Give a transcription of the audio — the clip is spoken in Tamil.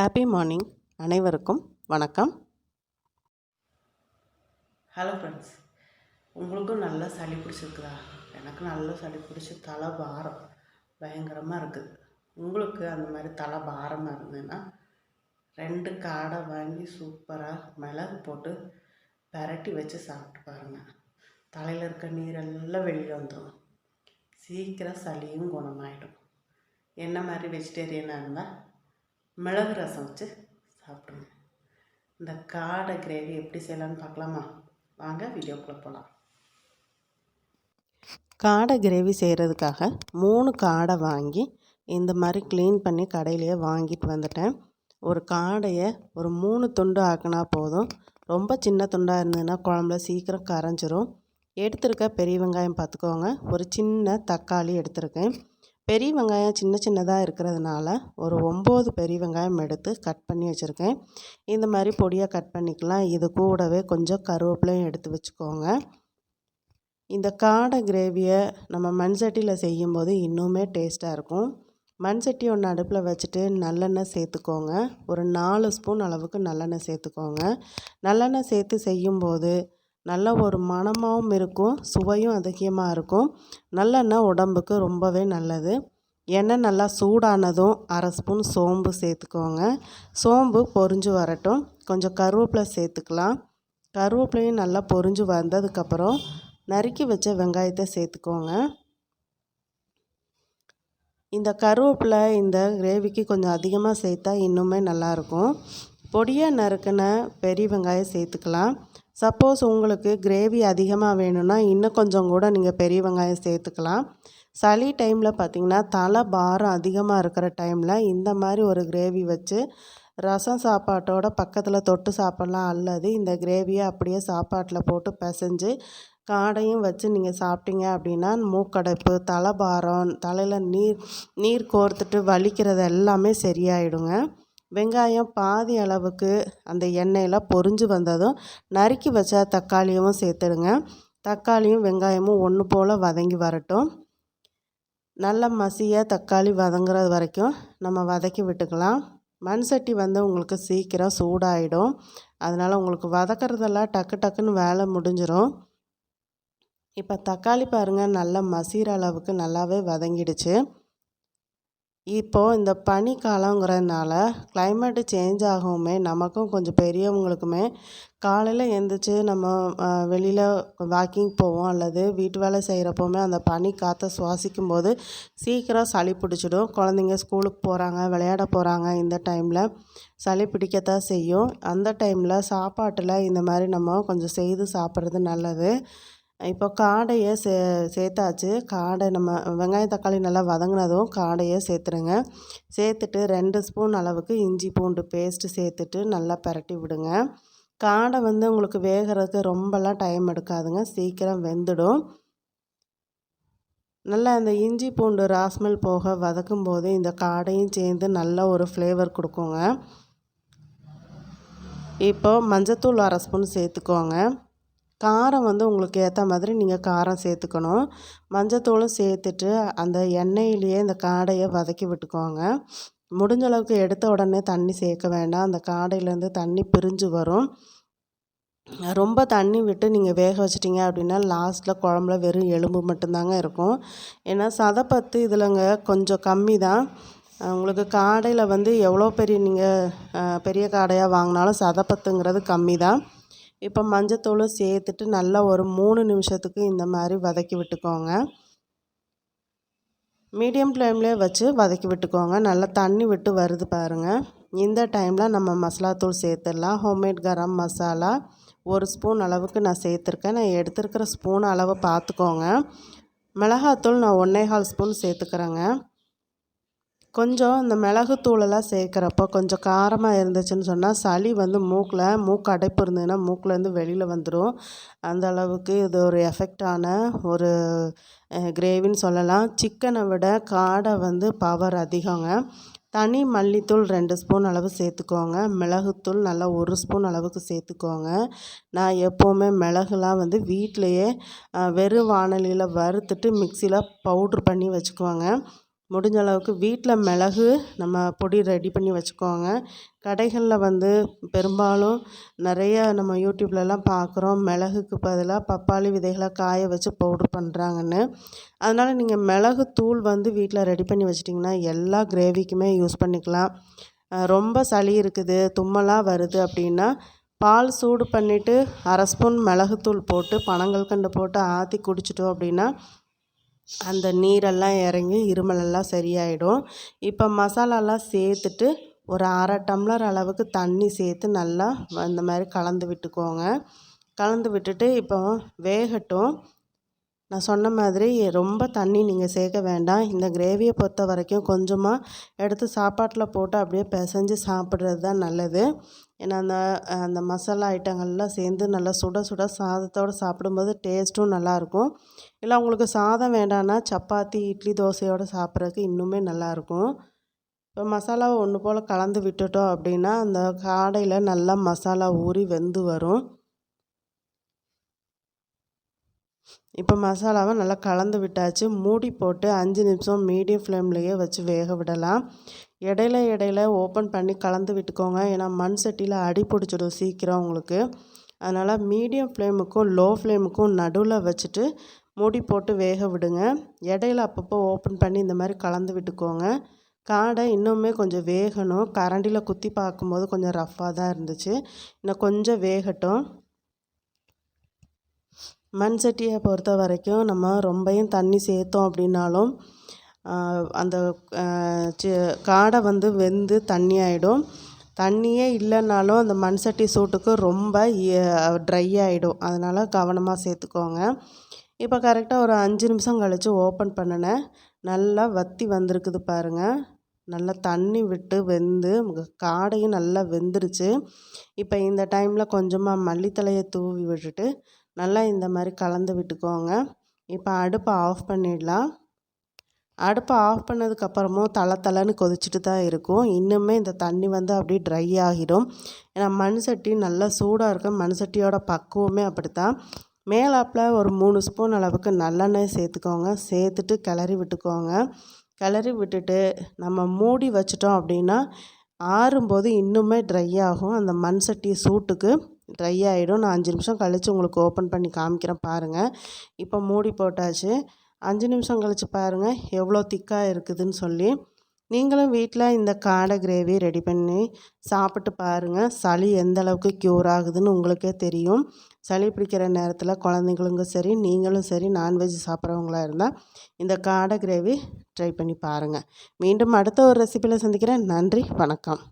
ஹாப்பி மார்னிங் அனைவருக்கும் வணக்கம். ஹலோ ஃப்ரெண்ட்ஸ் உங்களுக்கும் நல்லா சளி பிடிச்சிருக்குதா? எனக்கு நல்லா சளி பிடிச்சி தலை பாரம் பயங்கரமாக இருக்குது உங்களுக்கு அந்த மாதிரி தலை பாரமாக இருந்ததுன்னா ரெண்டு காடை வாங்கி சூப்பராக மிளகு போட்டு பரட்டி வச்சு சாப்பிட்டு பாருங்கள் தலையில் இருக்க நீரெல்லாம் வெளியில் வந்துடும் சீக்கிரம் சளியும் குணமாயிடும். என்ன மாதிரி வெஜிடேரியனாக இருந்தால் மிளகு ரசம் வச்சு சாப்பிடுங்க. இந்த காடை கிரேவி எப்படி செய்யலாம்னு பார்க்கலாமா? வாங்க வீடியோக்குள்ளே போகலாம் காடை கிரேவி செய்கிறதுக்காக மூணு காடை வாங்கி இந்த மாதிரி க்ளீன் பண்ணி கடையிலேயே வாங்கிட்டு வந்துட்டேன். ஒரு காடையை ஒரு மூணு துண்டு ஆக்கினா போதும். ரொம்ப சின்ன துண்டாக இருந்ததுன்னா குழம்புல சீக்கிரம் கரைஞ்சிரும். எடுத்திருக்க பெரிய வெங்காயம் பார்த்துக்கோங்க. ஒரு சின்ன தக்காளி எடுத்திருக்கேன். பெரிய வெங்காயம் சின்ன சின்னதாக இருக்கிறதுனால ஒரு ஒம்பது பெரிய வெங்காயம் எடுத்து கட் பண்ணி வச்சுருக்கேன். இந்த மாதிரி பொடியாக கட் பண்ணிக்கலாம். இது கூடவே கொஞ்சம் கருவேப்பிலையும் எடுத்து வச்சுக்கோங்க. இந்த காடை கிரேவியை நம்ம மண் சட்டியில் செய்யும்போது இன்னுமே டேஸ்ட்டாக இருக்கும். மண் சட்டி ஒன்று அடுப்பில் வச்சுட்டு நல்லெண்ணெய் சேர்த்துக்கோங்க. ஒரு நாலு ஸ்பூன் அளவுக்கு நல்லெண்ணெய் சேர்த்துக்கோங்க. நல்லெண்ணெய் சேர்த்து செய்யும்போது நல்ல ஒரு மணமாகவும் இருக்கும் சுவையும் அதிகமாக இருக்கும். நல்லெண்ணெய் உடம்புக்கு ரொம்பவே நல்லது. எண்ணெய் நல்லா சூடானதும் அரை ஸ்பூன் சோம்பு சேர்த்துக்கோங்க. சோம்பு பொரிஞ்சு வரட்டும். கொஞ்சம் கருவேப்பிலை சேர்த்துக்கலாம். கருவேப்பிலையும் நல்லா பொரிஞ்சு வந்ததுக்கப்புறம் நறுக்கி வச்ச வெங்காயத்தை சேர்த்துக்கோங்க. இந்த கருவேப்பிலை இந்த கிரேவிக்கு கொஞ்சம் அதிகமாக சேர்த்தா இன்னுமே நல்லாயிருக்கும் பொடியாக நறுக்கின பெரிய வெங்காயம் சேர்த்துக்கலாம். சப்போஸ் உங்களுக்கு கிரேவி அதிகமாக வேணும்னா இன்னும் கொஞ்சம் கூட நீங்கள் பெரிய வெங்காயம் சேர்த்துக்கலாம். சளி டைமில் பார்த்திங்கன்னா தலை பாரம் அதிகமாக இருக்கிற டைமில் இந்த மாதிரி ஒரு கிரேவி வச்சு ரசம் சாப்பாட்டோட பக்கத்தில் தொட்டு சாப்பிட்லாம். அல்லது இந்த கிரேவியை அப்படியே சாப்பாட்டில் போட்டு பிசைஞ்சு காடையும் வச்சு நீங்கள் சாப்பிட்டீங்க அப்படின்னா மூக்கடைப்பு தலைபாரம் தலையில் நீர் நீர் கோர்த்துட்டு வலிக்கிறது எல்லாமே சரியாயிடுங்க. வெங்காயம் பாதி அளவுக்கு அந்த எண்ணெயில் பொரிஞ்சு வந்ததும் நறுக்கி வச்ச தக்காளியும் சேர்த்துடுங்க. தக்காளியும் வெங்காயமும் ஒன்று போல் வதங்கி வரட்டும். நல்ல மசியாக தக்காளி வதங்குறது வரைக்கும் நம்ம வதக்கி விட்டுக்கலாம். மண் சட்டி வந்து உங்களுக்கு சீக்கிரம் சூடாயிடும். அதனால் உங்களுக்கு வதக்கிறதெல்லாம் டக்கு டக்குன்னு வேலை முடிஞ்சிடும் இப்போ தக்காளி பாருங்கள் நல்லா மசிகிற அளவுக்கு நல்லாவே வதங்கிடுச்சு. இப்போது இந்த பனி காலங்கிறதுனால கிளைமேட்டு சேஞ்ச் ஆகவுமே நமக்கும் கொஞ்சம் பெரியவங்களுக்குமே காலையில் எழுந்திரிச்சி நம்ம வெளியில் வாக்கிங் போவோம் அல்லது வீட்டு வேலை செய்கிறப்பவுமே அந்த பனி காற்றை சுவாசிக்கும் போது சீக்கிரம் சளி பிடிச்சிடும். குழந்தைங்க ஸ்கூலுக்கு போகிறாங்க விளையாட போகிறாங்க இந்த டைமில் சளி பிடிக்கத்தான் செய்யும். அந்த டைமில் சாப்பாட்டில் இந்த மாதிரி நம்ம கொஞ்சம் செய்து சாப்பிட்றது நல்லது. இப்போ காடையை சே சேர்த்தாச்சு. காடை நம்ம வெங்காயம் தக்காளி நல்லா வதங்கினதும் காடையை சேர்த்துருங்க. சேர்த்துட்டு ரெண்டு ஸ்பூன் அளவுக்கு இஞ்சி பூண்டு பேஸ்ட்டு சேர்த்துட்டு நல்லா பரட்டி விடுங்க. காடை வந்து உங்களுக்கு வேகிறதுக்கு ரொம்பலாம் டைம் எடுக்காதுங்க. சீக்கிரம் வெந்துடும். நல்லா அந்த இஞ்சி பூண்டு ராஸ்மல் போக வதக்கும் போது இந்த காடையும் சேர்ந்து நல்ல ஒரு ஃப்ளேவர் கொடுக்குங்க. இப்போ மஞ்சத்தூள் அரை ஸ்பூன் சேர்த்துக்கோங்க. காரம் வந்து உங்களுக்கு ஏற்ற மாதிரி நீங்கள் காரம் சேர்த்துக்கணும். மஞ்சத்தூளும் சேர்த்துட்டு அந்த எண்ணெயிலேயே இந்த காடையை வதக்கி விட்டுக்கோங்க. முடிஞ்ச அளவுக்கு எடுத்த உடனே தண்ணி சேர்க்க வேண்டாம். அந்த காடையிலேருந்து தண்ணி பிரிஞ்சு வரும். ரொம்ப தண்ணி விட்டு நீங்கள் வேக வச்சிட்டிங்க அப்படின்னா லாஸ்ட்டில் குழம்புல வெறும் எலும்பு மட்டும்தாங்க இருக்கும். ஏன்னா சதப்பத்து இதில்ங்க கொஞ்சம் கம்மி தான். உங்களுக்கு காடையில் வந்து எவ்வளோ பெரிய நீங்கள் பெரிய காடையாக வாங்கினாலும் சதப்பத்துங்கிறது கம்மி தான். இப்போ மஞ்சத்தூளும் சேர்த்துட்டு நல்லா ஒரு மூணு நிமிஷத்துக்கு இந்த மாதிரி வதக்கி விட்டுக்கோங்க. மீடியம் ஃப்ளேம்லேயே வச்சு வதக்கி விட்டுக்கோங்க. நல்லா தண்ணி விட்டு வருது பாருங்கள் இந்த டைமில் நம்ம மசாலாத்தூள் சேர்த்துடலாம். ஹோம்மேட் கரம் மசாலா ஒரு ஸ்பூன் அளவுக்கு நான் சேர்த்துருக்கேன். நான் எடுத்துருக்கிற ஸ்பூன் அளவு பார்த்துக்கோங்க. மிளகாத்தூள் நான் ஒன்றே கால் ஸ்பூன் சேர்த்துக்கிறேங்க. கொஞ்சம் இந்த மிளகுத்தூளெல்லாம் சேர்க்குறப்போ கொஞ்சம் காரமாக இருந்துச்சுன்னு சொன்னால் சளி வந்து மூக்கில் மூக்கு அடைப்பு இருந்ததுன்னா மூக்கிலேருந்து வெளியில் வந்துடும் அந்த அளவுக்கு இது ஒரு எஃபெக்டான ஒரு கிரேவின்னு சொல்லலாம். சிக்கனை விட காடை வந்து பவர் அதிகங்க. தனி மல்லித்தூள் ரெண்டு ஸ்பூன் அளவு சேர்த்துக்கோங்க. மிளகுத்தூள் நல்லா ஒரு ஸ்பூன் அளவுக்கு சேர்த்துக்கோங்க. நான் எப்போவுமே மிளகுலாம் வந்து வீட்டிலையே வெறும் வானலியில் வறுத்துட்டு மிக்சியில் பவுட்ரு பண்ணி வச்சுக்குவாங்க. முடிஞ்ச அளவுக்கு வீட்டில் மிளகு நம்ம பொடி ரெடி பண்ணி வச்சுக்கோங்க. கடைகளில் வந்து பெரும்பாலும் நிறைய நம்ம யூடியூப்லலாம் பார்க்குறோம். மிளகுக்கு பதிலாக பப்பாளி விதைகளை காய வச்சு பவுட்ரு பண்ணுறாங்கன்னு அதனால் நீங்கள் மிளகு தூள் வந்து வீட்டில் ரெடி பண்ணி வச்சிட்டிங்கன்னா எல்லா கிரேவிக்குமே யூஸ் பண்ணிக்கலாம். ரொம்ப சளி இருக்குது தும்மலாக வருது அப்படின்னா பால் சூடு பண்ணிவிட்டு அரை ஸ்பூன் மிளகுத்தூள் போட்டு பனங்கல்கண்டு போட்டு ஆற்றி குடிச்சிட்டோம் அப்படின்னா அந்த நீரெல்லாம் இறங்கி இருமலெல்லாம் சரியாயிடும். இப்போ மசாலாலாம் சேர்த்துட்டு ஒரு அரை டம்ளர் அளவுக்கு தண்ணி சேர்த்து நல்லா இந்த மாதிரி கலந்து விட்டுக்கோங்க. கலந்து விட்டுட்டு இப்போ வேகட்டும். நான் சொன்ன மாதிரி ரொம்ப தண்ணி நீங்கள் சேர்க்க வேண்டாம். இந்த கிரேவியை பொறுத்த வரைக்கும் கொஞ்சமாக எடுத்து சாப்பாட்டில் போட்டு அப்படியே பிசைஞ்சு சாப்பிட்றது தான் நல்லது. ஏன்னா அந்த அந்த மசாலா ஐட்டங்கள்லாம் சேர்ந்து நல்லா சுட சுட சாதத்தோடு சாப்பிடும்போது டேஸ்ட்டும் நல்லாயிருக்கும். இல்லை உங்களுக்கு சாதம் வேண்டான்னா சப்பாத்தி இட்லி தோசையோடு சாப்பிட்றதுக்கு இன்னுமே நல்லாயிருக்கும். இப்போ மசாலாவை ஒன்று போல் கலந்து விட்டுட்டோம் அப்படின்னா அந்த காடையில் நல்லா மசாலா ஊறி வெந்து வரும். இப்போ மசாலாவை நல்லா கலந்து விட்டாச்சு. மூடி போட்டு அஞ்சு நிமிஷம் மீடியம் ஃப்ளேம்லேயே வச்சு வேக விடலாம். இடையில இடையில ஓப்பன் பண்ணி கலந்து விட்டுக்கோங்க. ஏன்னா மண் சட்டியில் அடி பிடிச்சிடும் சீக்கிரம் உங்களுக்கு. அதனால் மீடியம் ஃப்ளேமுக்கும் லோ ஃப்ளேமுக்கும் நடுவில் வச்சுட்டு மூடி போட்டு வேக விடுங்க. இடையில அப்பப்போ ஓப்பன் பண்ணி இந்த மாதிரி கலந்து விட்டுக்கோங்க. காடை இன்னுமே கொஞ்சம் வேகணும். கரண்டியில் குத்தி பார்க்கும்போது கொஞ்சம் ரஃப்பாக தான் இருந்துச்சு. இன்னும் கொஞ்சம் வேகட்டும். மண் சட்டியை பொறுத்த வரைக்கும் நம்ம ரொம்பையும் தண்ணி சேர்த்தோம் அப்படின்னாலும் அந்த காடை வந்து வெந்து தண்ணி ஆகிடும் தண்ணியே இல்லைனாலும் அந்த மண் சட்டி சூட்டுக்கு ரொம்ப ட்ரை ஆகிடும் அதனால் கவனமாக சேர்த்துக்கோங்க. இப்போ கரெக்டாக ஒரு அஞ்சு நிமிஷம் கழித்து ஓப்பன் பண்ணினேன் நல்லா வத்தி வந்திருக்குது பாருங்கள் நல்லா தண்ணி விட்டு வெந்து காடையும் நல்லா வெந்துருச்சு. இப்போ இந்த டைமில் கொஞ்சமாக மல்லித்தலையை தூவி விட்டுட்டு நல்லா இந்த மாதிரி கலந்து விட்டுக்கோங்க. இப்போ அடுப்பை ஆஃப் பண்ணிடலாம். அடுப்பை ஆஃப் பண்ணதுக்கப்புறமும் தலை தலைன்னு கொதிச்சுட்டு தான் இருக்கும். இன்னுமே இந்த தண்ணி வந்து அப்படியே ட்ரை ஆகிடும். ஏன்னா மண் சட்டி நல்லா சூடாக இருக்கும். மண் சட்டியோட பக்குவமே அப்படித்தான். மேலாப்பில் ஒரு மூணு ஸ்பூன் அளவுக்கு நல்லெண்ணெய் சேர்த்துக்கோங்க. சேர்த்துட்டு கிளறி விட்டுக்கோங்க. கிளறி விட்டுட்டு நம்ம மூடி வச்சிட்டோம் அப்படின்னா ஆறும்போது இன்னுமே ட்ரை ஆகும். அந்த மண் சட்டி சூட்டுக்கு ட்ரை ஆகிடும் நான் அஞ்சு நிமிஷம் கழித்து உங்களுக்கு ஓப்பன் பண்ணி காமிக்கிறேன் பாருங்கள் இப்போ மூடி போட்டாச்சு. அஞ்சு நிமிஷம் கழித்து பாருங்கள் எவ்வளோ திக்காக இருக்குதுன்னு சொல்லி. நீங்களும் வீட்டில் இந்த காடை கிரேவி ரெடி பண்ணி சாப்பிட்டு பாருங்கள் சளி எந்த அளவுக்கு க்யூர் ஆகுதுன்னு உங்களுக்கே தெரியும். சளி பிடிக்கிற நேரத்தில் குழந்தைங்களுக்கும் சரி நீங்களும் சரி நான்வெஜ் சாப்பிட்றவங்களா இருந்தால் இந்த காடை கிரேவி ட்ரை பண்ணி பாருங்கள் மீண்டும் அடுத்த ஒரு ரெசிபியில் சந்திக்கிறேன். நன்றி வணக்கம்.